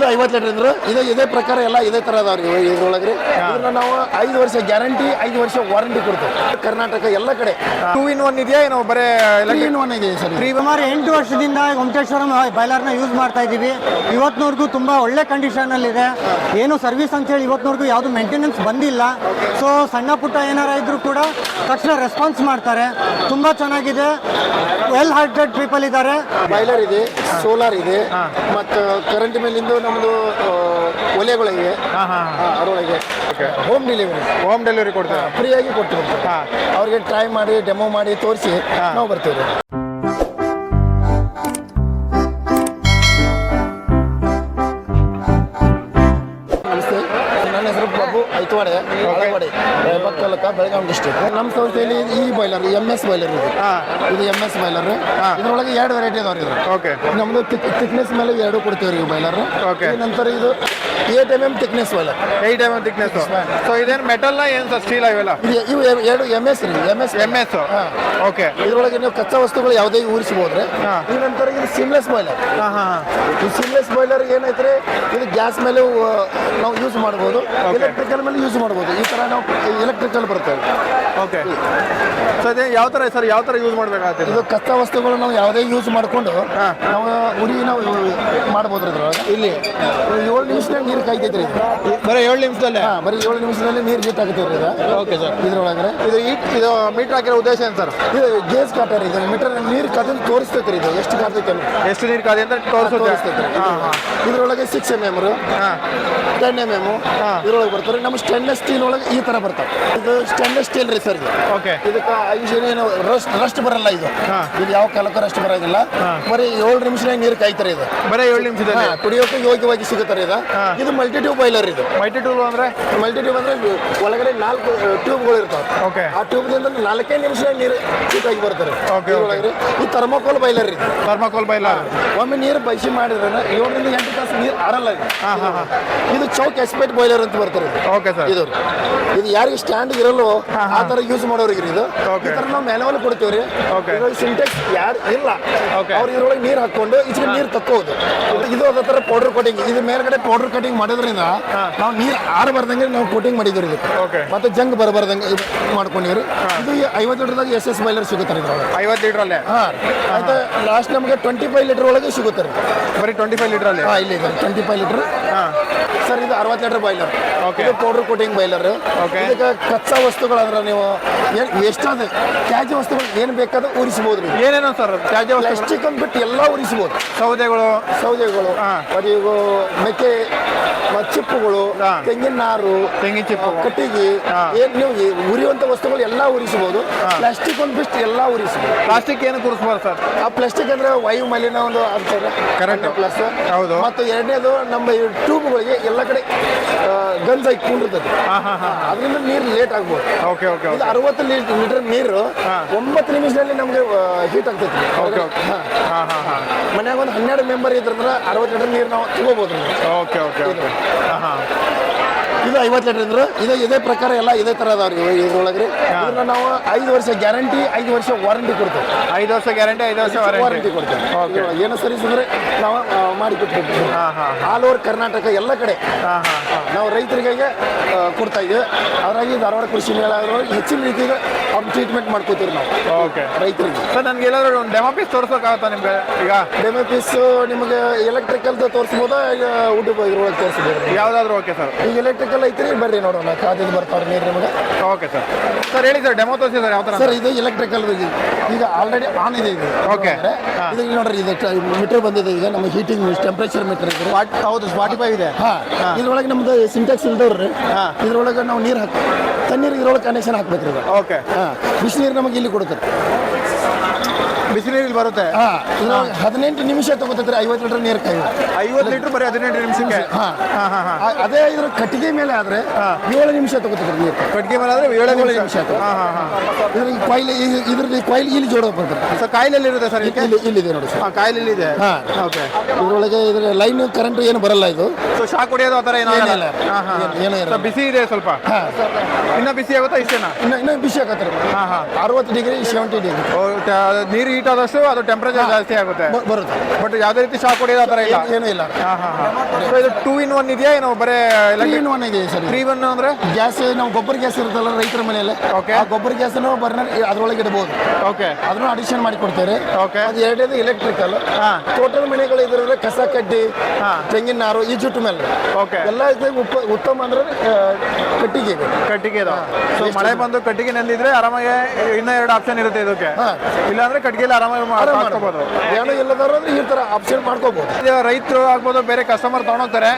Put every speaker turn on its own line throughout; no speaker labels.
ಇದು ಐವತ್ತು ಲೀಟರ್ ಇದ್ರು. ಇದು ಇದೇ ಪ್ರಕಾರ ಎಲ್ಲ ಇದೇ ತರ ಅದಾವ್ರಿ ಇದ್ರೊಳಗ್ರಿ. ಇದನ್ನ ನಾವು ಐದು ವರ್ಷ ಗ್ಯಾರಂಟಿ ಐದು ವರ್ಷ ವಾರಂಟಿ ಕೊಡ್ತೇವೆ. ಕರ್ನಾಟಕ ಎಲ್ಲ ಕಡೆ.
ಟೂ ಇನ್ ಒನ್ ಇದೆಯಾ ಏನೋ ಬರೀ
ಇನ್ ಒನ್ ಇದೆ ಸರ್ ಈ
ಸುಮಾರು ಎಂಟು ವರ್ಷದಿಂದ ಗೊಮಟೇಶ್ವರಂ ಬಾಯ್ಲರ್ನ ಯೂಸ್ ಮಾಡ್ತಾ ಇದ್ದೀವಿ ಇವತ್ತಿನವರೆಗೂ ತುಂಬ ಒಳ್ಳೆ ಕಂಡೀಷನಲ್ಲಿದೆ ಏನು ಸರ್ವಿಸ್ ಅಂತೇಳಿ ಇವತ್ತಿನವರೆಗೂ ಯಾವುದು ಮೇಂಟೆನೆನ್ಸ್ ಬಂದಿಲ್ಲ. ಸೊ ಸಣ್ಣ ಪುಟ್ಟ ಏನಾರ ಇದ್ರೂ ಕೂಡ ತಕ್ಷಣ ರೆಸ್ಪಾನ್ಸ್ ಮಾಡ್ತಾರೆ. ತುಂಬ ಚೆನ್ನಾಗಿದೆ. ವೆಲ್ ಹಾರ್ಟೆಡ್ ಪೀಪಲ್ ಇದ್ದಾರೆ.
ಬಾಯ್ಲರ್ ಇದೆ ಸೋಲಾರ್ ಇದೆ ಮತ್ತು ಕರೆಂಟ್ ಮೇಲಿಂದು ನಮ್ಮದು ಒಲೆಗಳಿವೆ
ಹಾಂ ಹಾಂ.
ಆ, ಅದರೊಳಗೆ. ಹೋಮ್ ಡೆಲಿವರಿ
ಹೋಮ್ ಡೆಲಿವರಿ ಕೊಡ್ತೀರಾ?
ಫ್ರೀಯಾಗಿ ಕೊಟ್ಟು
ಹಾಂ.
ಅವ್ರಿಗೆ ಟ್ರೈ ಮಾಡಿ ಡೆಮೋ ಮಾಡಿ ತೋರಿಸಿ ನಾವು ಬರ್ತೀವಿ. ನಮಸ್ತೆ. ನನ್ನ ಹೆಸರು ಬಾಬು ಐತವಾಡೆ ಬೆಳಗಾವಿ ಡಿಸ್ಟ್ರಿಕ್ಟ್ ನಮ್ಮ ಸಂಸ್ಥೆಯಲ್ಲಿ ಈ ಬಾಯ್ಲರ್ ಎಂ ಎಸ್ ಬಾಯ್ಲರ್ ಇದು. ಇದು ಎಂ ಎಸ್ ಬಾಯ್ಲರ್ ಇದರೊಳಗೆ ಎರಡು ವೆರೈಟಿ ಅದಾವ್ರಿ ಇದು
ಓಕೆ
ನಮ್ದು ತಿಕ್ನೆಸ್ ಮೇಲೆ ಎರಡು ಕೊಡ್ತೀವಿ ರೀ ಬಾಯ್ಲರ್
ಓಕೆ
ನಂತರ ಇದು eight M M thickness boiler
eight M thickness so ಇದೇನು ಮೆಟಲ್ ಏನು ಸರ್ ಸ್ಟೀಲ್ ಇವೆಲ್ಲ?
ಇವು ಎರಡು ಎಂ ಎಸ್ ರೀ M S
M S okay
ಇದರೊಳಗೆ ನೀವು ಕಚ್ಚಾ ವಸ್ತುಗಳು ಯಾವುದೇ ಊರಿಸಬಹುದ್ರಿ. ಈ ನಂತರ ಇದು ಸಿಮ್ಲೆಸ್ ಬಾಯ್ಲರ್
ಹಾಂ ಹಾಂ ಹಾಂ.
ಈ ಸಿಮ್ಲೆಸ್ ಬಾಯ್ಲರ್ ಏನೈತ್ರಿ ಇದು ಗ್ಯಾಸ್ ಮೇಲೆ ನಾವು ಯೂಸ್ ಮಾಡ್ಬೋದು. ಎಲೆಕ್ಟ್ರಿಕಲ್ ಮೇಲೆ ಯೂಸ್ ಮಾಡ್ಬೋದು. ಈ ತರ ನಾವು ಎಲೆಕ್ಟ್ರಿಕಲ್ ಬರ್ತೇವೆ
ಓಕೆ ಸೊ ಅದೇ ಯಾವ ಥರ ಸರ್ ಯಾವ ಥರ ಯೂಸ್ ಮಾಡಬೇಕಾಗುತ್ತೆ?
ಇದು ಕಚ್ಚಾ ವಸ್ತುಗಳು ನಾವು ಯಾವುದೇ ಯೂಸ್ ಮಾಡಿಕೊಂಡು. ನಾವು ಉರಿ ನಾವು ಮಾಡ್ಬೋದು ರೀ ಇದ್ರೊಳಗೆ ಇಲ್ಲಿ ಏಳು ನಿಮಿಷದಲ್ಲಿ ನೀರು ಕಾಯ್ತೈತ್ರಿ ಇದು.
ಬರೀ ಏಳು ನಿಮಿಷದಲ್ಲೇ?
ಹಾಂ ಬರೀ ಏಳು ನಿಮಿಷದಲ್ಲಿ ನೀರು ಹೀಟ್ ಇದು
ಓಕೆ ಸರ್
ಇದ್ರೊಳಗೆ
ಇದು ಈ ಇದು ಮೀಟ್ರ್ ಹಾಕಿರೋ ಉದ್ದೇಶ ಏನು ಸರ್
ಇದು ಗೇಸ್ ಕಾಟರ್ ಇದು. ಮೀಟರ್ ನೀರು ಕದನ್ ತೋರಿಸ್ತೈತೆ ರೀ ಇದು. ಎಷ್ಟು ಕಾದೈತೆ
ಎಷ್ಟು ನೀರು ಕಾದಿ ಅಂತ ತೋರಿಸ್ತೈತ್ರಿ
ಇದ್ರೊಳಗೆ ಸಿಕ್ಸ್ ಎಂ ಎಂ
ಹಾಂ.
ಟೆನ್ ಎಂ ಎಂ ಇದ್ರೊಳಗೆ ಬರ್ತಾರೆ ನಮ್ಮ ಸ್ಟೇನ್ಲೆಸ್ ಸ್ಟೀಲ್ ಒಳಗೆ ಈ ಥರ ಬರ್ತಾವೆ. ಇದು ಸ್ಟೇನ್ಲೆಸ್ ಸ್ಟೀಲ್ ರೀ ಸರ್
ಓಕೆ
ಇದಕ್ಕೆ ಏನು ರಸ್ಟ್ ರಸ್ಟ್ ಬರಲ್ಲ ಇದು. ಇದು ಯಾವ ಕಾಲಕ್ಕೂ ರಸ್ಟ್ ಬರೋದಿಲ್ಲ. ಬರೀ ಏಳು ನಿಮಿಷನಾಗ ನೀರು ಕಾಯ್ತಾರೆ ಇದು.
ಬರೀ ಏಳು ನಿಮಿಷದಲ್ಲಿ?
ಕುಡಿಯೋಕೆ ಯೋಗ್ಯವಾಗಿ ಸಿಗುತ್ತಾರೆ ಇದು. ಇದು ಮಲ್ಟಿ ಟ್ಯೂಬ್ ಬಾಯ್ಲರ್ ಇದು.
ಮಲ್ಟಿ ಟ್ಯೂಬ್ ಅಂದ್ರೆ?
ಮಲ್ಟಿ ಟ್ಯೂಬ್ ಅಂದ್ರೆ ಒಳಗಡೆ ನಾಲ್ಕು ಟ್ಯೂಬ್ಗಳು ಇರ್ತಾವೆ.
ಓಕೆ
ಆ ಟ್ಯೂಬ್ದಿಂದ ನಾಲ್ಕೇ ನಿಮಿಷ ನೀರು ಚೀಟಾಗಿ ಬರ್ತಾರೆ
ಓಕೆ
ಒಳಗಡೆ ಈ ಥರ್ಮೋಕೋಲ್ ಬಾಯ್ಲರ್ ಇದು.
ಥರ್ಮೋಕೋಲ್ ಬಾಯ್ಲರ್
ಒಮ್ಮೆ ನೀರು ಬಯಸಿ ಮಾಡಿದ್ರೆ ಏಳರಿಂದ ಎಂಟು ತಾಸು ನೀರು ಆರಲ್ಲ ಇದು.
ಹಾಂ ಹಾಂ ಹಾಂ.
ಇದು ಚೌಕ್ ಎಸ್ಪೆಟ್ ಬಾಯ್ಲರ್ ಅಂತ ಬರ್ತಾರೆ.
ಓಕೆ ಸರ್
ಇದು. ಇದು ಯಾರಿಗೆ ಸ್ಟ್ಯಾಂಡ್ ಇರಲ್ಲೋ ಆ ತರ ಯೂಸ್ ಮಾಡೋರಿಗೆ ಇದು. ಈ ನಾವು ಮ್ಯಾನುವಲ್ ಕೊಡ್ತೀವಿ ರೀ. ಸಿಂಟೆಕ್ಸ್ ಯಾರು ಇಲ್ಲ. ಅವ್ರು ಇದ್ರೊಳಗೆ ನೀರು ಹಾಕೊಂಡು ಈಚೆಗೆ ನೀರು ತಕ್ಕೋದು. ಇದು ಅದೇ ತರ ಪೌಡರ್ ಕೋಟಿಂಗ್ ಇದು ಮೇಲ್ಗಡೆ ಪೌಡರ್ ಕಟಿಂಗ್ ಮಾಡೋದ್ರಿಂದ ನಾವು ನೀರು ಆರಬಾರ್ದಂಗೆ ನಾವು ಕೋಟಿಂಗ್ ಮಾಡಿದ್ವಿ ಇದು ಮತ್ತೆ ಜಂಗ್ ಬರಬಾರ್ದಂಗೆ ಇದು ಮಾಡ್ಕೊಂಡಿವ್ರಿ ಇದು ಐವತ್ತು ಲೀಟರ್ದಾಗ ಎಸ್ ಎಸ್ ಬಾಯ್ಲರ್ ಸಿಗುತ್ತೆ ರೀ ಇದ್ರೊಳಗೆ.
ಐವತ್ತು ಲೀಟ್ರಲ್ಲೇ
ಹಾಂ ಆಯ್ತು ಲಾಸ್ಟ್ ನಮಗೆ ಟ್ವೆಂಟಿ ಫೈವ್ ಲೀಟರ್ ಒಳಗೆ ಸಿಗುತ್ತೆ ರೀ.
ಬರೀ ಟ್ವೆಂಟಿ ಫೈವ್ ಲೀಟ್ರಲ್ಲಿ
ಹಾಂ ಇಲ್ಲಿ ಇದೆ. ಟ್ವೆಂಟಿ ಫೈವ್ ಲೀಟರ್
ಹಾಂ.
ಸರ್ ಇದು ಅರವತ್ತು ಲೀಟರ್ ಬಾಯ್ಲರ್. ಇದು ಪೌಡರ್ ಕೋಟಿಂಗ್ ಬಾಯ್ಲರ್. ಇದಕ್ಕೆ ಕಚ್ಚಾ ವಸ್ತುಗಳಂದ್ರೆ ನೀವು ಎಷ್ಟಾದ ತ್ಯಾಜ್ಯ ವಸ್ತುಗಳು ಏನು ಬೇಕಾದ್ರೂ ಉರಿಸ್ಬೋದು ನೀವು.
ಏನೇನೋ ಸರ್ ತ್ಯಾಜ್ಯ
ಪ್ಲಾಸ್ಟಿಕ್ ಅಂದ್ಬಿಟ್ಟು ಎಲ್ಲ ಉರಿಸ್ಬೋದು
ಸೌದೆಗಳು?
ಸೌದೆಗಳು ಇವು ಮೆಕ್ಕೆ ಚಿಪ್ಪುಗಳು ತೆಂಗಿನ ನಾರು
ತೆಂಗಿನ ಚಿಪ್ಪು
ಕಟ್ಟಿಗೆ ಏನ್ ನೀವು ಉರಿಯುವಂತ ವಸ್ತುಗಳು ಎಲ್ಲ ಉರಿಸಬಹುದು ಪ್ಲಾಸ್ಟಿಕ್ ಒಂದ್ಬಿಟ್ಟು ಎಲ್ಲ ಉರಿಸಬಹುದು
ಪ್ಲಾಸ್ಟಿಕ್ ಏನು ಕುರಿಸಬಾರ್ದು ಸರ್?
ಆ ಪ್ಲಾಸ್ಟಿಕ್ ಅಂದ್ರೆ ವಾಯು ಮಲಿನ ಒಂದು ಅಂತಾರೆ
ಕರೆಕ್ಟ್
ಪ್ಲಸ್
ಹೌದು.
ಮತ್ತು ಎರಡನೇದು ನಮ್ಮ ಈ ಟ್ಯೂಬ್ಗಳಿಗೆ ಎಲ್ಲ ಕಡೆ ಗಂಧ ಕೂಡಿರ್ತದೆ. ಅದರಿಂದ ನೀರು ಲೇಟ್
ಓಕೆ ಓಕೆ
ಇದು ಅರವತ್ತು ಲೀಟರ್ ನೀರು ಒಂಬತ್ತು ನಿಮಿಷದಲ್ಲಿ ನಮಗೆ ಹೀಟ್ ಆಗ್ತೈತಿ.
ಓಕೆ ಓಕೆ
ಹಾ.
ಹಾಂ ಹಾಂ
ಮನ್ಯಾಗ ಒಂದು ಹನ್ನೆರಡು ಮೆಂಬರ್ ಇದ್ರಂದ್ರೆ ಅರವತ್ತು ಲೀಟರ್ ನೀರು ನಾವು ತಗೋಬೋದು.
ಓಕೆ ಓಕೆ ಓಕೆ ಹಾಂ ಹಾಂ.
ಇದು ಐವತ್ತು ಲೀಟರ್ ಇದ್ರು. ಇದು ಇದೇ ಪ್ರಕಾರ ಎಲ್ಲ ಇದೇ ಥರ ಅದಾವ್ರಿ ಇದ್ರೊಳಗೆ ಇದನ್ನ ನಾವು ಐದು ವರ್ಷ ಗ್ಯಾರಂಟಿ ಐದು ವರ್ಷ ವಾರಂಟಿ ಕೊಡ್ತೇವೆ.
ಐದು ವರ್ಷ ಗ್ಯಾರಂಟಿ ಐದು ವರ್ಷ
ವಾರಂಟಿ. ಕೊಡ್ತೇವೆ. ಏನು ಸರ್ವಿಸ್ ಅಂದ್ರೆ ನಾವು ಮಾಡಿ ಕೊಡ್ತೀವಿ
ಹಾಂ ಹಾಂ
ಆಲ್ ಓವರ್ ಕರ್ನಾಟಕ ಎಲ್ಲ ಕಡೆ
ಹಾಂ ಹಾಂ
ಆ, ನಾವು ರೈತರಿಗೆ ಕೊಡ್ತಾ ಇದ್ದೀವಿ. ಅದರಾಗಿ ಧಾರವಾಡ ಕೃಷಿ ಮೇಳ ಹೆಚ್ಚಿನ ರೀತಿಗೆ ಅವ್ರ ಟ್ರೀಟ್ಮೆಂಟ್ ಮಾಡ್ಕೋತೀವಿ ನಾವು.
ಓಕೆ.
ರೈತರಿಗೆ.
ಸರ್ ನನಗೆ ಎಲ್ಲಾದ್ರೂ ಒಂದು ಡೆಮೋ ಪೀಸ್ ತೋರಿಸೋಕ್ಕಾಗತ್ತಾ ನಿಮಗೆ? ಈಗ?
ಡೆಮೋ ಪೀಸ್ ನಿಮಗೆ ಎಲೆಕ್ಟ್ರಿಕಲ್ದು ತೋರಿಸ್ಬೋದಾ? ಈಗ ಊಟ ಇದ್ರೊಳಗೆ ತೋರಿಸ್ಬೋದು
ಯಾವುದಾದ್ರೂ ಓಕೆ ಸರ್.
ಈಗ ಎಲೆಕ್ಟ್ರಿಕಲ್ ಐತ್ರಿ ಬರ್ರಿ ನೋಡೋಣ ಖಾತೆದು ಬರ್ತಾವ್ರಿ ನೀರು ನಿಮಗೆ.
Okay sir. ಸರ್ ಹೇಳಿ ಸರ್ ಡೆಮೋ ತೋರಿಸಿ ಸರ್ ಯಾವ ಥರ
ಸರ್ ಇದು ಎಲೆಕ್ಟ್ರಿಕಲ್ ಈಗ ಆಲ್ರೆಡಿ ಆನ್ ಇದೆ ಇದು.
ಓಕೆ.
ಇದು ಇಲ್ಲಿ ನೋಡ್ರಿ ಇದು ಮೀಟರ್ ಬಂದಿದೆ ಈಗ ನಮ್ಮ ಹೀಟಿಂಗ್ ಟೆಂಪ್ರೇಚರ್ ಮೀಟರ್ ಇದೆ.
ಹೌದು ಸ್ಪಾಟಿಫೈ ಇದೆ.
ಹಾ. ಇದ್ರೊಳಗೆ ನಮ್ದು ಸಿಂಟೆಕ್ಸ್ ಇಲ್ದವ್ರಿ. ಇದ್ರೊಳಗೆ ನಾವು ನೀರು ಹಾಕಿ ತಣ್ಣೀರು ಇದ್ರೊಳಗೆ ಕನೆಕ್ಷನ್ ಹಾಕ್ಬೇಕ್ರಿ ಇದು
ಓಕೆ.
ಹಾ. ಬಿಸಿನೀರು ನಮಗೆ ಇಲ್ಲಿ ಕೊಡುತ್ತೆ
ಬಿಸಿನೀರಲ್ಲಿ ಬರುತ್ತೆ.
ಹದಿನೆಂಟು ನಿಮಿಷ ತಗೋತೈತ್ರಿ ಐವತ್ತು ಲೀಟರ್ ನೀರು ಕಾಯಿ
ಐವತ್ತು ಲೀಟರ್ ಬರೀ ಹದಿನೆಂಟು ನಿಮಿಷಕ್ಕೆ?
ಅದೇ ಇದ್ರ ಕಟ್ಟಿಗೆ ಮೇಲೆ ಆದ್ರೆ ಏಳು ನಿಮಿಷ ತಗೋತೈತ್ರಿ ನೀರು
ಕಟ್ಟಿಗೆ ಮೇಲೆ ಆದ್ರೆ ಏಳು ನಿಮಿಷ.
ಇದ್ರ ಆಯ್ತು.
ಹಾಂ ಹಾಂ ಹಾಂ.
ಇದ್ರ ಕೊಯ್ಲಿ ಕೊಯ್ಲು ಇಲ್ಲಿ ಜೋಡ ಬರ್ತದೆ.
ಸರ್ ಕಾಯಿಲೆಲ್ಲಿ ಇರುತ್ತೆ ಸರ್
ಇಲ್ಲಿ ಇಲ್ಲಿದೆ ನೋಡಿ ಸರ್.
ಕಾಯಿಲೆಲ್ಲಿ ಇದೆ. ಓಕೆ
ಇದ್ರೊಳಗೆ ಇದ್ರ ಲೈನ್ ಕರೆಂಟ್ ಏನು ಬರಲ್ಲ ಇದು.
ಸೊ ಶಾಕ್ ಹೊಡೆಯೋದು ಆ ಥರ ಏನೋ
ಏನಿಲ್ಲ.
ಹಾಂ ಹಾಂ
ಏನ್-.
ಬಿಸಿ ಇದೆ ಸ್ವಲ್ಪ.
ಇನ್ನ
ಇನ್ನೂ ಬಿಸಿ ಆಗುತ್ತಾ ಇಷ್ಟೇನಾ?
ಇನ್ನ ಇನ್ನ ಬಿಸಿ ಆಗತ್ತೆ
ಹಾಂ ಹಾಂ.
ಅರವತ್ತು ಡಿಗ್ರಿ ಸೆವೆಂಟಿ ಡಿಗ್ರಿ
ನೀರು ಹೀಟ್ ಆದಷ್ಟು ಅದು ಟೆಂಪರೇಚರ್ ಜಾಸ್ತಿ ಆಗುತ್ತೆ.
ಬರುತ್ತೆ.
ಬಟ್ ಯಾವುದೇ ರೀತಿ ಶಾಕ್ ಹೊಡೆಯೋದು ಆ ಥರ ಇಲ್ಲ.
ಏನೂ ಇಲ್ಲ.
ಹಾಂ ಹಾಂ ಹಾಂ. ಇದು ಟೂ ಇನ್ ಒನ್ ಇದೆಯಾ ಏನೋ ಬರೇ
ಟೂ ಇನ್ ಒನ್ ಇದೆ ಸರ್
ತ್ರೀ ಒನ್ ಅಂದ್ರೆ?
ಗ್ಯಾಸ್ ನಾವು ಗೊಬ್ಬರ ಗ್ಯಾಸ್ ಇರುತ್ತಲ್ಲ ರೈತರ ಮನೆಯಲ್ಲಿ.
ಓಕೆ
ಆ ಗೊಬ್ಬರ ಗ್ಯಾಸನ್ನು ಬರ್ನರ್ ಅದರೊಳಗೆ ಇಡಬಹುದು
ಓಕೆ
ಅದನ್ನು ಅಡಿಷನ್ ಮಾಡಿ ಕೊಡ್ತಾರೆ
ಓಕೆ
ಅದು ಎರಡನೇದು ಎಲೆಕ್ಟ್ರಿಕಲ್. ಟೋಟಲ್ ಮನೆಗಳು ಇದ್ರೆ ಕಸ ಕಡ್ಡಿ. ತೆಂಗಿನ ನಾರು ಈ ಜುಟ್ಟು ಮೇಲೆ.
ಓಕೆ
ಎಲ್ಲ ಉತ್ತಮ ಅಂದ್ರೆ ಕಟ್ಟಿಗೆ.
ಕಟ್ಟಿಗೆ ಮಳೆ ಬಂದು ಕಟ್ಟಿಗೆ ನೆಂದಿದ್ರೆ ಆರಾಮಾಗಿ ಇನ್ನೂ ಎರಡು ಆಪ್ಷನ್ ಇರುತ್ತೆ ಇದಕ್ಕೆ.
ಇಲ್ಲಾಂದ್ರೆ
ಇಲ್ಲಾಂದ್ರೆ ಕಟ್ಟಿಗೆಲಿ ಆರಾಮಾಗಿ
ಆರಾಮ್
ಮಾಡ್ಕೋಬಹುದು
ಏನೋ ಇಲ್ಲದವ್ರು ಈ ಆಪ್ಷನ್ ಮಾಡ್ಕೋಬಹುದು
ರೈತರು ಆಗ್ಬೋದು ಬೇರೆ ಕಸ್ಟಮರ್ ತಗೊಂಡೋಗ್ತಾರೆ.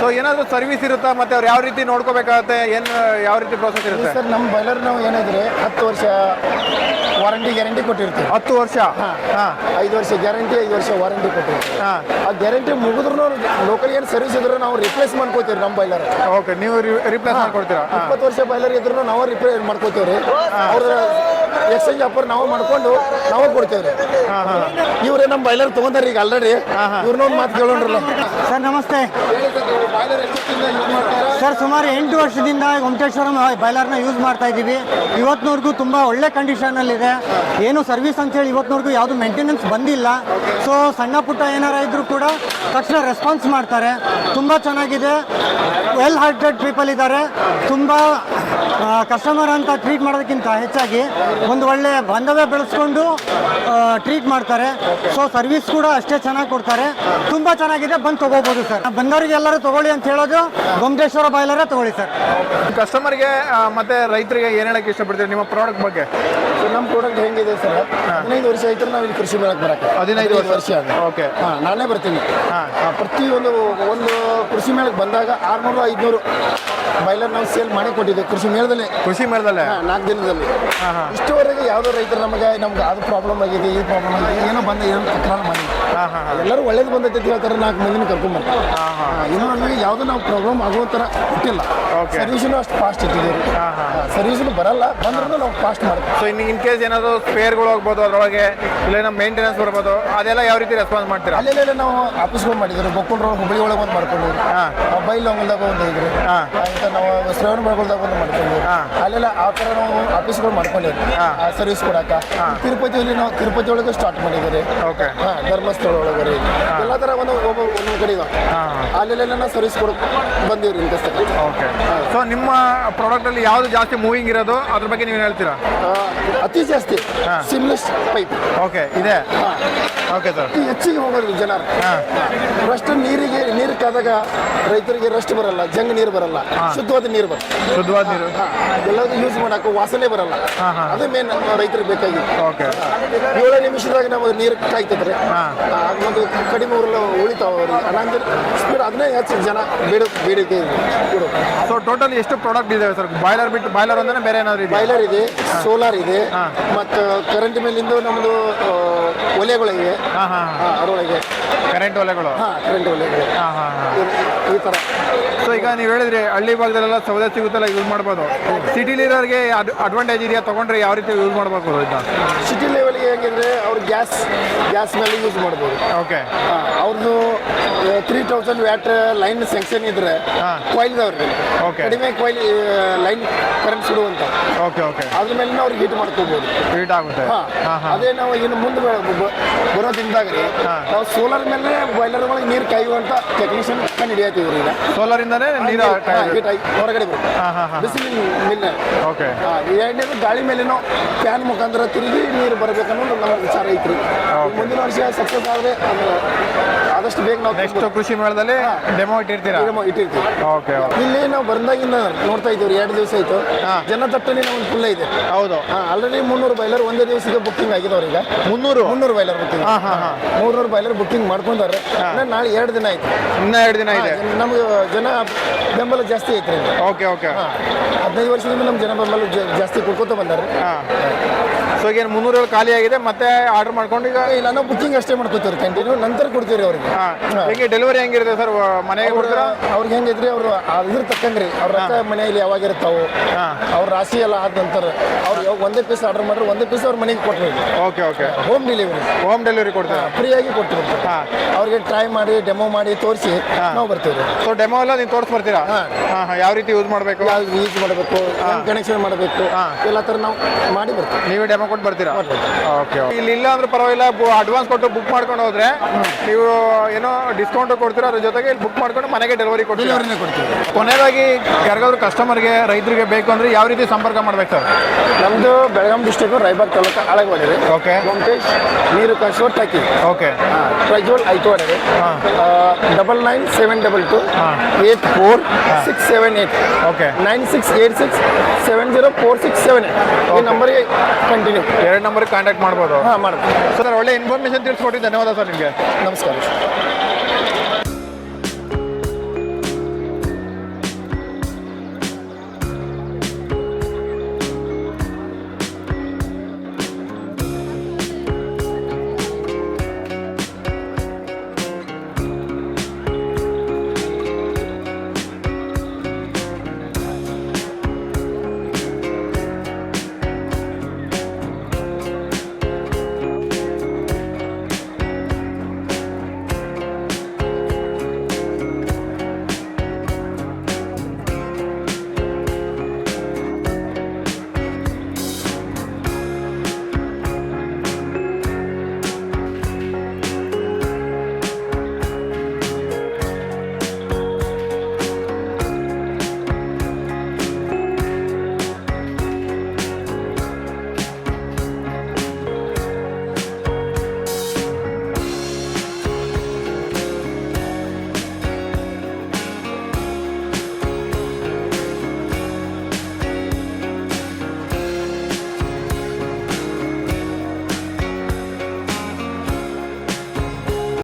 ಸೊ ಏನಾದರೂ ಸರ್ವಿಸ್ ಇರುತ್ತಾ ಮತ್ತೆ ಅವ್ರು ಯಾವ ರೀತಿ ನೋಡ್ಕೋಬೇಕಾಗತ್ತೆ? ಏನು ಯಾವ ರೀತಿ ಪ್ರೋಸೆಸ್ ಇರುತ್ತೆ?
ಸರ್ ನಮ್ಮ ಬಾಯ್ಲರ್ ನಾವು ಏನಾದ್ರೆ ಹತ್ತು ವರ್ಷ ವಾರಂಟಿ ಗ್ಯಾರಂಟಿ ಕೊಟ್ಟಿರ್ತೀವಿ.
ಹತ್ತು ವರ್ಷ? ಹಾಂ
ಐದು ವರ್ಷ ಗ್ಯಾರಂಟಿ ಐದು ವರ್ಷ ವಾರಂಟಿ ಕೊಟ್ಟಿರ್ತೀವಿ.
ಹಾಂ.
ಆ ಗ್ಯಾರಂಟಿ ಮುಗಿದ್ರು ಲೋಕಲ್ ಏನು ಸರ್ವಿಸ್ ಇದ್ರೆ ನಾವು ರಿಪ್ಲೇಸ್ ಮಾಡ್ಕೋತೀವಿ ನಮ್ಮ ಬಾಯ್ಲರ್
ಓಕೆ ನೀವು ರಿಪ್ಲೇಸ್ ಮಾಡ್ಕೊಡ್ತೀರಾ?
ಇಪ್ಪತ್ತು ವರ್ಷ ಬಾಯ್ಲರ್ ಇದ್ರು ನಾವು ರಿಪೇರ್ ಮಾಡ್ಕೋತೀವ್ರಿ. ಅವ್ರ ಎಕ್ಸ್ಚೇಂಜ್ ಆಫರ್ ನಾವು ಮಾಡ್ಕೊಂಡು ನಾವು ಕೊಡ್ತೇವ್ರಿ. ಇವ್ರೆ ನಮ್ಮ ಬಾಯ್ಲರ್ ತಗೊಂಡಾರ ಈಗ ಆಲ್ರೆಡಿ ಇವ್ರನ್ನೊಂದು ಮಾತು ಕೇಳೋಣ್ರಲ್ಲ.
ಸರ್ ನಮಸ್ತೆ. ಸರ್ ಸುಮಾರು ಎಂಟು ವರ್ಷದಿಂದ ಗೊಮಟೇಶ್ವರಂ ಬಾಯ್ಲರ್ನ ಯೂಸ್ ಮಾಡ್ತಾ ಇದ್ದೀವಿ. ಇವತ್ತಿನವರೆಗೂ ತುಂಬ ಒಳ್ಳೆ ಕಂಡೀಷನಲ್ಲಿದೆ ಏನು ಸರ್ವಿಸ್ ಅಂತೇಳಿ ಇವತ್ತಿನವರೆಗೂ ಯಾವುದು ಮೇಂಟೆನೆನ್ಸ್ ಬಂದಿಲ್ಲ. ಸೊ ಸಣ್ಣ ಪುಟ್ಟ ಏನಾರ ಇದ್ರೂ ಕೂಡ ತಕ್ಷಣ ರೆಸ್ಪಾನ್ಸ್ ಮಾಡ್ತಾರೆ. ತುಂಬ ಚೆನ್ನಾಗಿದೆ. ವೆಲ್ ಹಾರ್ಟೆಡ್ ಪೀಪಲ್ ಇದ್ದಾರೆ. ತುಂಬ ಕಸ್ಟಮರ್ ಅಂತ ಟ್ರೀಟ್ ಮಾಡೋದಕ್ಕಿಂತ ಹೆಚ್ಚಾಗಿ ಒಂದು ಒಳ್ಳೆ ಬಾಂಧವ್ಯ ಬೆಳೆಸ್ಕೊಂಡು ಟ್ರೀಟ್ ಮಾಡ್ತಾರೆ. ಸೊ ಸರ್ವಿಸ್ ಕೂಡ ಅಷ್ಟೇ ಚೆನ್ನಾಗಿ ಕೊಡ್ತಾರೆ. ತುಂಬ ಚೆನ್ನಾಗಿದೆ ಬಂದು ತಗೋಬೋದು ಸರ್ ಬಂದವರಿಗೆ ಎಲ್ಲರೂ ತಗೊಳ್ಳಿ ಅಂತ ಹೇಳೋದು ಗೊಮ್ಮೇಶ್ವರ ಬಾಯ್ಲರೇ ತಗೊಳ್ಳಿ ಸರ್
ಕಸ್ಟಮರ್ಗೆ ಮತ್ತೆ ರೈತರಿಗೆ ಏನು ಹೇಳಕ್ಕೆ ಇಷ್ಟಪಡ್ತೀರಿ? ನಿಮ್ಮ ಪ್ರಾಡಕ್ಟ್ ಬಗ್ಗೆ.
ನಮ್ಮ ಪ್ರಾಡಕ್ಟ್ ಹೆಂಗಿದೆ ಸರ್ ಹದಿನೈದು ವರ್ಷ ಆಯ್ತು ನಾವು ಇಲ್ಲಿ ಕೃಷಿ ಮೇಳಕ್ಕೆ ಬರಕ್ಕೆ.
ಹದಿನೈದು ವರ್ಷ.
ವರ್ಷ ಆಗಿದೆ.
ಓಕೆ
ಹಾಂ ನಾನೇ ಬರ್ತೀನಿ.
ಹಾಂ.
ಪ್ರತಿಯೊಂದು ಒಂದು ಕೃಷಿ ಮೇಳಕ್ಕೆ ಬಂದಾಗ ಆರ್ನೂರು ಐದುನೂರು ಬಾಯ್ಲರ್ ನಾವು ಸೇಲ್ ಮಾಡಿ ಕೊಟ್ಟಿದ್ದೆ ಕೃಷಿ ಮೇಳದಲ್ಲಿ.
ಕೃಷಿ ಮೇಳದಲ್ಲೇ?
ಹಾ, ನಾಲ್ಕು ದಿನದಲ್ಲಿ. ಇಷ್ಟುವರೆಗೆ ಯಾವುದೋ ರೈತರು ನಮಗೆ ನಮ್ಗೆ ಅದು ಪ್ರಾಬ್ಲಮ್ ಆಗಿದೆ ಈ ಪ್ರಾಬ್ಲಮ್ ಆಗಿದೆ ಏನೋ ಬಂದ ಏನೋ ತಕರಾರು ಮಾಡಿ ಎಲ್ಲರೂ ಒಳ್ಳೇದು ಬಂದೈತೆ ಅಂತ ಹೇಳ್ತಾರೆ ನಾಲ್ಕು ಮಂದಿನ ಕರ್ಕೊಂಡ್ಬರ್ತಾರೆ ಇನ್ನೂ ನಮಗೆ ಯಾವುದೋ ನಾವು ಪ್ರಾಬ್ಲಮ್ ಆಗೋ ಥರ ಇಟ್ಟಿಲ್ಲ. ಸರ್ವಿಸ್ನು ಅಷ್ಟು ಫಾಸ್ಟ್ ಇಟ್ಟಿದ್ದೀವಿ ಸರ್ವಿಸ್ನು ಬರಲ್ಲ ಬಂದ್ರೂ ನಾವು ಫಾಸ್ಟ್ ಮಾಡ್ತೀವಿ.
ಸೊ ಇನ್ನು ಇನ್ ಕೇಸ್ ಏನಾದರೂ ಸ್ಪೇರ್ಗಳು ಹೋಗ್ಬೋದು ಅದರೊಳಗೆ ಇಲ್ಲ ಏನೋ ಮೇಂಟೆನೆನ್ಸ್ ಬರ್ಬೋದು ಅದೆಲ್ಲ ಯಾವ ರೀತಿ ರೆಸ್ಪಾನ್ಸ್ ಮಾಡ್ತೀರಾ?
ಅಲ್ಲೆಲ್ಲ ನಾವು ಆಫೀಸ್ಗಳು ಮಾಡಿದ್ರು ಬೊಕ್ಕೊಂಡ್ರ ಹುಬ್ಬಳ್ಳಿ ಒಳಗೆ ಒಂದು ಮಾಡ್ಕೊಂಡು ಮೊಬೈಲ್ ಹೋಗಲ್ದಾಗ ಒಂದು ಇದ್ರು. ಅಂತ ನಾವು ಶ್ರವಣ ಬೆಳಗೊಳ್ದಾಗ ಒಂದು ಮಾಡ್ಕೊಂಡು. ಅಲ್ಲೆಲ್ಲ ಆ ಥರ ನಾವು ಆಫೀಸ್ಗಳು ಮಾಡ್ಕೊಂಡಿದ್ವಿ ಸರ್ವಿಸ್ ಕೊಡಾಕ. ತಿರುಪತಿಯಲ್ಲಿ ನಾವು ತಿರುಪತಿ ಒಳಗೆ ಸ್ಟಾರ್ಟ್ ಮಾಡಿದ್ದೀರಿ.
ಓಕೆ
ಹಾ ಧರ್ಮಸ್ಥಳ ಒಳಗೆ ರೀ ಎಲ್ಲ ಥರ ಒಂದು ಒಬ್ಬ ಒಂದೊಂದು ಕಡೆ ಇದಾವೆ. ಅಲ್ಲೆಲ್ಲ ನಾವು ಸರ್ವಿಸ್ ಕೊಡಕ್ಕೆ ಬಂದೀವಿ ರೀ ಇಂಕಸ್ತ
ಓಕೆ. ಸೊ ನಿಮ್ಮ ಪ್ರಾಡಕ್ಟಲ್ಲಿ ಯಾವುದು ಜಾಸ್ತಿ ಮೂವಿಂಗ್ ಇರೋದು? ಅದ್ರ ಬಗ್ಗೆ ನೀವು ಹೇಳ್ತೀರಾ?
ಅತಿ ಜಾಸ್ತಿ ಸಿಮ್ಲೆಸ್ ಪೈಪ್
ಓಕೆ ಇದೆ. ಓಕೆ ಸರ್
ಹೆಚ್ಚಿಗೆ ಹೋಗೋದು ಜನ. ರಷ್ಟು ನೀರಿಗೆ ನೀರು ಕಾದಾಗ ರೈತರಿಗೆ ರಷ್ಟು ಬರಲ್ಲ ಜಂಗ್ ನೀರು ಬರಲ್ಲ. ಶುದ್ಧವಾದ ನೀರು ಬರಲ್ಲ.
ಶುದ್ಧವಾದ ನೀರು.
ಎಲ್ಲದೂ ಯೂಸ್ ಮಾಡಕ್ಕೆ ವಾಸನೆ ಬರಲ್ಲ. ಅದೇ ಮೇನ್ ರೈತರಿಗೆ ಬೇಕಾಗಿತ್ತು.
ಓಕೆ
ಏಳು ನಿಮಿಷದಾಗ ನಾವು ನೀರು ಕಾಯ್ತಿದ್ರೆ ಒಂದು ಕಡಿಮೆ ಊರಲ್ಲ ಉಳಿತಾವ ಅವರು. ಅನಂತರ ಸ್ಪೀಡ್ ಅದನ್ನೇ ಹೆಚ್ಚು ಜನ ಬೇಡ ಬೇಡಿಕೆ ಕೊಡು.
ಸೊ ಟೋಟಲ್ ಎಷ್ಟು ಪ್ರಾಡಕ್ಟ್ ಇದೆ ಸರ್? ಬಾಯ್ಲರ್ ಬಿಟ್ಟು ಬಾಯ್ಲರ್ ಅಂದ್ರೆ ಬೇರೆ ಏನಾದ್ರು ಇದೆ
ಬಾಯ್ಲರ್ ಇದೆ ಸೋಲಾರ್ ಇದೆ ಮತ್ತು ಕರೆಂಟ್ ಮೇಲಿಂದ ನಮ್ಮದು ಒಲೆಗಳಿವೆ.
ಹಾಂ ಹಾಂ
ಆ, ಅದರೊಳಗೆ.
ಕರೆಂಟ್ ಒಲೆಗಳು.
ಹಾಂ ಕರೆಂಟ್ ಒಲೆಗಳು.
ಹಾಂ ಹಾಂ ಹಾಂ.
ಈ- ಈ ಥರ
ಸೊ ಈಗ ನೀವು ಹೇಳಿದ್ರೆ ಹಳ್ಳಿ ಭಾಗದಲ್ಲೆಲ್ಲ ಸೌದೆ ಸಿಗುತ್ತಲ್ಲ ಯೂಸ್ ಮಾಡ್ಬೋದು. ಸಿಟಿಲಿ ಇರೋರಿಗೆ ಅಡ್ವಾಂಟೇಜ್ ಇದೆಯಾ? ತೊಗೊಂಡ್ರೆ ಯಾವ ರೀತಿ ಯೂಸ್ ಮಾಡ್ಬೇಕು ಇದನ್ನ?
ಸಿಟಿ ಲೆವೆಲ್ಗೆ ಹೆಂಗಿದ್ರೆ ಅವ್ರು ಗ್ಯಾಸ್ ಗ್ಯಾಸ್ ಮೇಲೆ ಯೂಸ್ ಮಾಡ್ಬೋದು.
ಓಕೆ
ಅವ್ರದ್ದು three thousand watt line section ಇದ್ರೆ
Okay.
ಕಡಿಮೆ ಕೊಯ್ಲ್ ಲೈನ್ ಕರೆಂಟ್ ಸುಡುವಂತ
ಓಕೆ ಓಕೆ
ಅದ್ರ ಮೇಲೆ ಅವ್ರಿಗೆ ಹೀಟ್ ಮಾಡ್ಕೋಬಹುದು
ಹೀಟ್ ಆಗುತ್ತೆ.
ಅದೇ ನಾವು ಇನ್ನು ಮುಂದೆ ಬರೋ ದಿನದಾಗ ರೀ. ನಾವು ಸೋಲಾರ್ ಮೇಲೆ ಬಾಯ್ಲರ್ ಒಳಗೆ ನೀರು ಕಾಯುವಂತ ಟೆಕ್ನಿಷಿಯನ್ ಕಂಡು ಹಿಡಿಯತ್ತೀವಿ ಈಗ.
ಸೋಲಾರಿಂದನೇ ನೀರು
ಹೀಟ್ ಆಗಿ ಹೊರಗಡೆ ಬಿಸಿಲಿನ ಮಿಲ್
ಓಕೆ
ಎರಡನೇದು ಗಾಳಿ ಮೇಲೇನೋ ಫ್ಯಾನ್ ಮುಖಾಂತರ ತಿರುಗಿ ನೀರು ಬರಬೇಕನ್ನೋದು ನಮ್ಮ ವಿಚಾರ ಐತ್ರಿ. ಮುಂದಿನ ವರ್ಷ ಸಕ್ಸಸ್ ಆದರೆ ಆದಷ್ಟು ಬೇಗ ನಾವು
ನೆಕ್ಸ್ಟ್ ಕೃಷಿ ಮೇಳದಲ್ಲಿ ಡೆಮೋ ಇಟ್ಟಿರ್ತೀರಾ?
ಡೆಮೋ ಇಟ್ಟಿರ್ತೀವಿ.
ಓಕೆ
ಇಲ್ಲಿ ನಾವು ಬಂದಾಗಿಂದ ನೋಡ್ತಾ ಇದ್ದೀವಿ ಎರಡು ದಿವಸ ಆಯ್ತು. ಜನ ದಟ್ಟಣೆ ಒಂದು ಫುಲ್ ಇದೆ.
ಹೌದು.
ಆಲ್ರೆಡಿ ಮುನ್ನೂರು ಬೈಲರ್ ಒಂದೇ ದಿವಸಕ್ಕೆ ಬುಕ್ಕಿಂಗ್ ಆಗಿದವ್ರು ಈಗ.
ಮುನ್ನೂರು?
ಮುನ್ನೂರು ಬೈಲರ್ ಬುಕ್ಕಿಂಗ್ ಮೂರ್ನೂರು ಬೈಲರ್ ಬುಕ್ಕಿಂಗ್ ಮಾಡ್ಕೊಂಡವ್ರೆ. ನಾಳೆ ಎರಡು ದಿನ ಆಯ್ತು.
ಇನ್ನೂ ಎರಡು ದಿನ ಇದೆ.
ನಮ್ಗೆ ಜನ ಬೆಂಬಲ ಜಾಸ್ತಿ ಐತ್ರಿ
ಓಕೆ ಓಕೆ.
ಹದಿನೈದು ವರ್ಷದಿಂದ ನಮ್ಮ ಜನ ಬೆಂಬಲ ಜಾಸ್ತಿ ಕೊಡ್ಕೊತ ಬಂದಾರೆ.
ಸೊ ಈಗ ಏನು ಮುನ್ನೂರು ಖಾಲಿ ಆಗಿದೆ ಮತ್ತೆ ಆರ್ಡರ್ ಮಾಡ್ಕೊಂಡು ಈಗ
ಇಲ್ಲ ನಾವು ಬುಕ್ಕಿಂಗ್ ಅಷ್ಟೇ ಮಾಡ್ಕೊತೀವಿ ಕಂಟಿನ್ಯೂ ನಂತರ ಕೊಡ್ತೀವಿ ಅವ್ರಿಗೆ.
ಹೆಂಗೆ ಡೆಲಿವರಿ ಹೆಂಗಿರುತ್ತೆ ಸರ್ ಮನೆಗೆ ಕೊಡ್ತೀರಾ?
ಅವ್ರಿಗೆ ಹೆಂಗಿದ್ರಿ ಅವರು ಇದ್ರ ತಕ್ಕಂಗ್ರಿ. ಅವ್ರ ಮನೆಯಲ್ಲಿ ಯಾವಾಗ ಇರ್ತಾವು ಅವ್ರ ರಾಶಿ ಎಲ್ಲ ಆದ ನಂತರ ಅವ್ರು ಯಾವಾಗ ಒಂದೇ ಪೀಸ್ ಆರ್ಡರ್ ಮಾಡ್ರೆ ಒಂದೇ ಪೀಸ್ ಅವ್ರ ಮನೆಗೆ ಕೊಟ್ಟರು
okay okay
home delivery
home delivery ಕೊಡ್ತಾರೆ?
ಫ್ರೀಯಾಗಿ ಕೊಡ್ತೀವಿ
ಹಾಂ.
ಅವ್ರಿಗೆ ಟ್ರೈ ಮಾಡಿ ಡೆಮೋ ಮಾಡಿ ತೋರಿಸಿ ನಾವು ಬರ್ತೀವಿ
ಸೊ ಡೆಮೋ ಎಲ್ಲ ನೀವು ತೋರಿಸಿ ಬರ್ತೀರಾ
ಹಾಂ.
ಹಾಂ ಹಾಂ ಯಾವ ರೀತಿ ಯೂಸ್ ಮಾಡಬೇಕು?
ಯೂಸ್ ಮಾಡಬೇಕು ಕನೆಕ್ಷನ್ ಮಾಡಬೇಕು ಎಲ್ಲ ಥರ ನಾವು ಮಾಡಿ ಬರ್ತೀವಿ.
ನೀವೇ ಡೆಮೋ ಮಾಡ್ಕೊಂಡು ಬರ್ತೀರಾ? ಓಕೆ ಇಲ್ಲಿ ಇಲ್ಲ ಅಂದ್ರೆ ಪರವಾಗಿಲ್ಲ ಅಡ್ವಾನ್ಸ್ ಕೊಟ್ಟು ಬುಕ್ ಮಾಡ್ಕೊಂಡು ಹೋದ್ರೆ ನೀವು ಏನೋ ಡಿಸ್ಕೌಂಟ್ ಕೊಡ್ತೀರಾ ಅದ್ರ ಜೊತೆಗೆ ಇಲ್ಲಿ ಬುಕ್ ಮಾಡ್ಕೊಂಡು ಮನೆಗೆ ಡೆಲಿವರಿ
ಕೊಡ್ತೀವಿ.
ಕೊನೆಯದಾಗಿ ಯಾರಿಗಾದ್ರೂ ಕಸ್ಟಮರ್ಗೆ ರೈತರಿಗೆ ಬೇಕು ಅಂದ್ರೆ ಯಾವ ರೀತಿ ಸಂಪರ್ಕ ಮಾಡ್ಬೇಕು ಸರ್?
ನಮ್ದು ಬೆಳಗಾಂ ಡಿಸ್ಟಿಕ್ ರಾಯಬಾಗ್ ತಾಲೂಕು ಆಳಗವಾಡಿರಿ
ಓಕೆ.
ವೆಂಕಟೇಶ್ ನೀರು ಕಾಸು ಟಾಕಿ
okay.
Prajwal ಐತೋಡಿ double nine seven double two eight four six seven eight
okay.
Nine six eight six seven zero four six seven eight ಈ ನಂಬರ್ಗೆ ಕಂಟಿನ್ಯೂ
ಎರಡು ನಂಬರ್ ಕಾಂಟ್ಯಾಕ್ಟ್ ಮಾಡ್ಬೋದು.
ಹಾಂ ಮಾಡ್ತೀವಿ
ಸರ್ ಒಳ್ಳೆ ಇನ್ಫಾರ್ಮೇಷನ್ ತಿಳಿಸ್ಕೊಟ್ಟಿದ್ದೆ ಧನ್ಯವಾದ ಸರ್ ನಿಮಗೆ.
ನಮಸ್ಕಾರ.